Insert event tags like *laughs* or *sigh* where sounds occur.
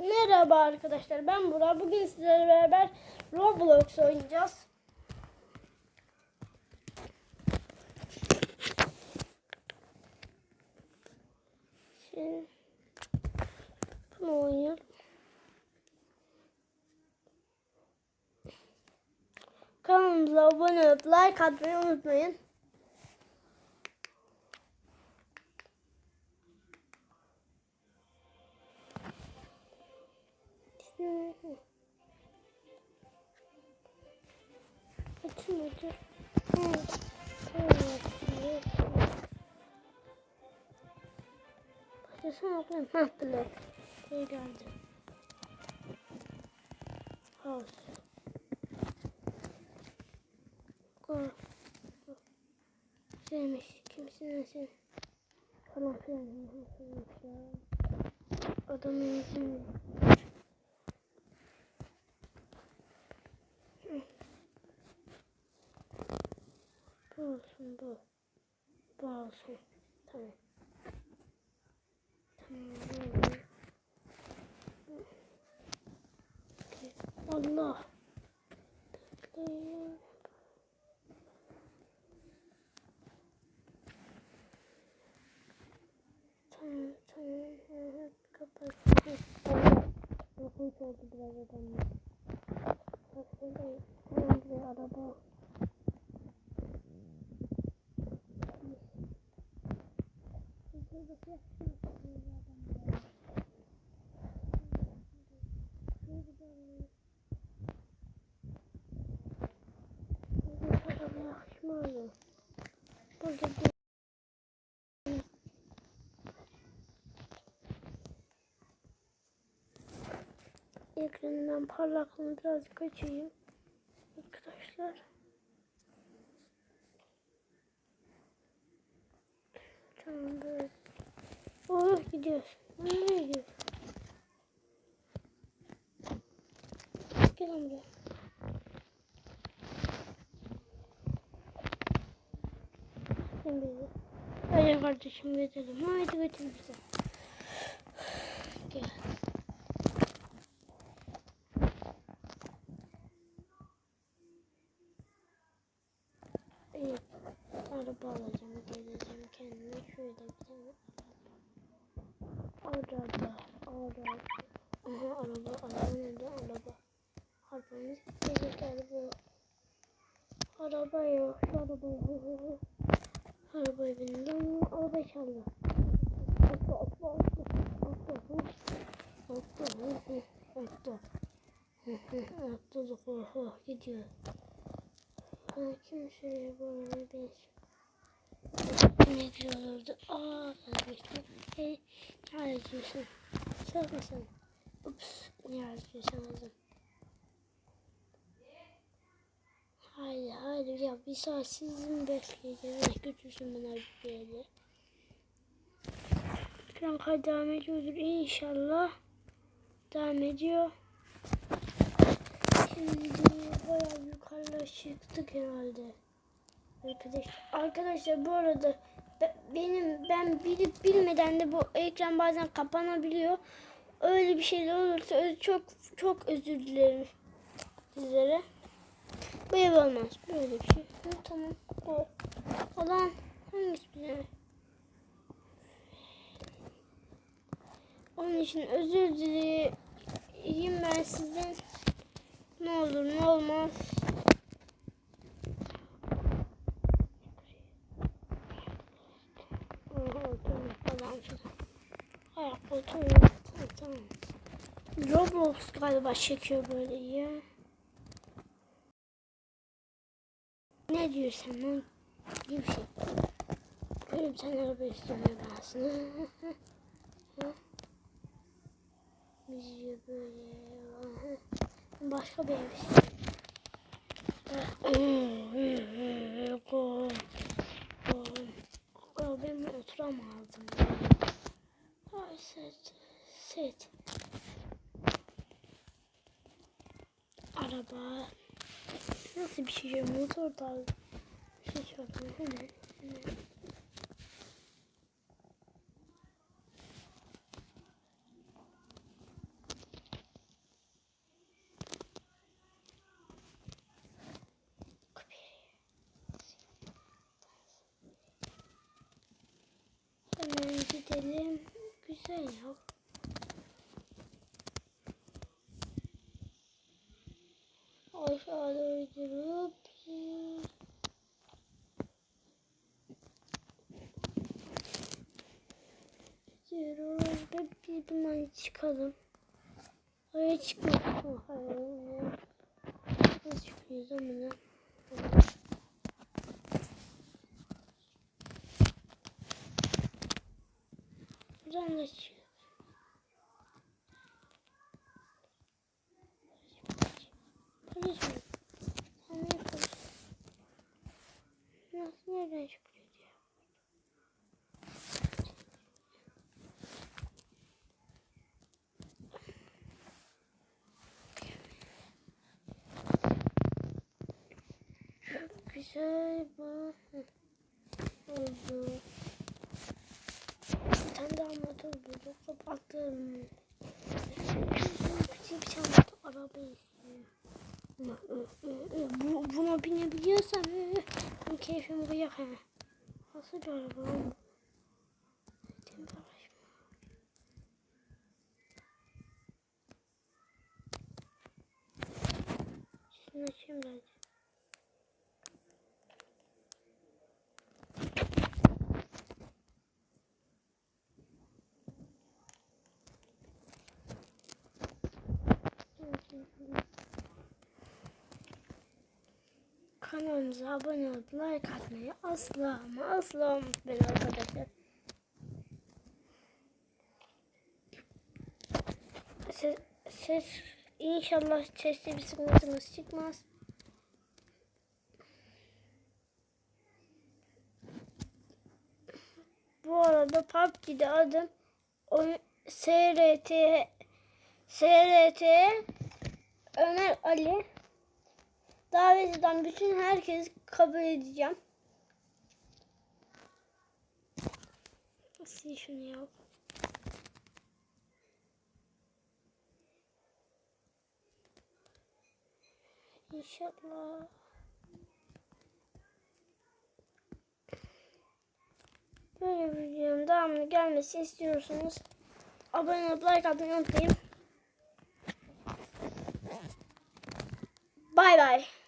Merhaba arkadaşlar ben Burak. Bugün sizlerle beraber Roblox oynayacağız. Şimdi bunu oynayalım. Kanalımıza abone olup like atmayı unutmayın. Evet. Başlasana okuyayım. Hah bile. Şey geldi. House. Go. Sevmiş. Kimsin sen? Falan filan. Adamın ismi. Bu olsun bu. Bu olsun. Tamam. Tamam. Okey. Allah. Kapıyı çaldı biraz adamlar. Bak şurada. Tamam bir araba. Burada bir ekranından parlaklığını birazcık açayım. Arkadaşlar. Tamam böyle. Oh gidiyoruz. Nereye gidiyoruz? Gel buraya. Şimdi Hadi kardeşim gidelim. Haydi götür bize. Gel. Araba. Araba. Aha araba. Araba nerede? Araba. Arabamız gelecek araba. Araba yok. Araba yok. Arabaya bindim. Araba çaldı. Atla atla atla. Atla. Atla. Atla. Atladık. Oha gidiyor. Ha, kimseye böyle bir ne güzel olurdu. Aa yazmıştım. Hey ne yazıyorsun? Sorma sen. Ups ne yazıyorsun ağzım. Haydi haydi ya bir saat sizin bekleyeceğiz. Götürsün bana bir yere. Ekran kaydı devam ediyordur inşallah. Devam ediyor. Şimdi bayağı yukarıya çıktık herhalde. Arkadaş, arkadaşlar bu arada benim ben bilip bilmeden de bu ekran bazen kapanabiliyor. Öyle bir şey olursa çok çok özür dilerim sizlere. Böyle olmaz. Böyle bir şey. Hı, tamam. O. Olan hangisi bize? Onun için özür dileyim ben sizden. Ne olur ne olmaz. Roblox galiba çekiyor böyle ya. Ne diyorsun lan? *laughs* Şey. Böyle bir tane araba istiyorum ben. Müziği böyle. Başka bir ev istiyorum. *clears throat* Ben oturamazdım. Ay set. Set. Araba. Nasıl bir şey? Motor da bir şey çalıyor. Hemen. hemen. Gidelim. Güzel ya. Aşağıda uydurup Gidiyoruz ve bir duman çıkalım. Oraya çıkmak. Nasıl çıkıyoruz ama Çok güzel bu. Oldu. Bir tane daha motor bulduk. Kapattım. Küçük bir tane motor araba istiyor. Ama, ö, ö, ö, Bu, buna binebiliyorsam benim keyfim yok. he. Nasıl bir araba mı? Şunu açayım ben. Kanalımıza abone olup like atmayı asla ama asla unutmayın arkadaşlar. Ses, ses inşallah sesli bir sıkıntımız çıkmaz. Bu arada PUBG'de adım oyun SRT SRT Ömer Ali davet eden bütün herkesi kabul edeceğim. Sil şunu ya. İnşallah. Böyle bir videonun devamlı gelmesi istiyorsanız abone olup like atmayı unutmayın. Bay bay.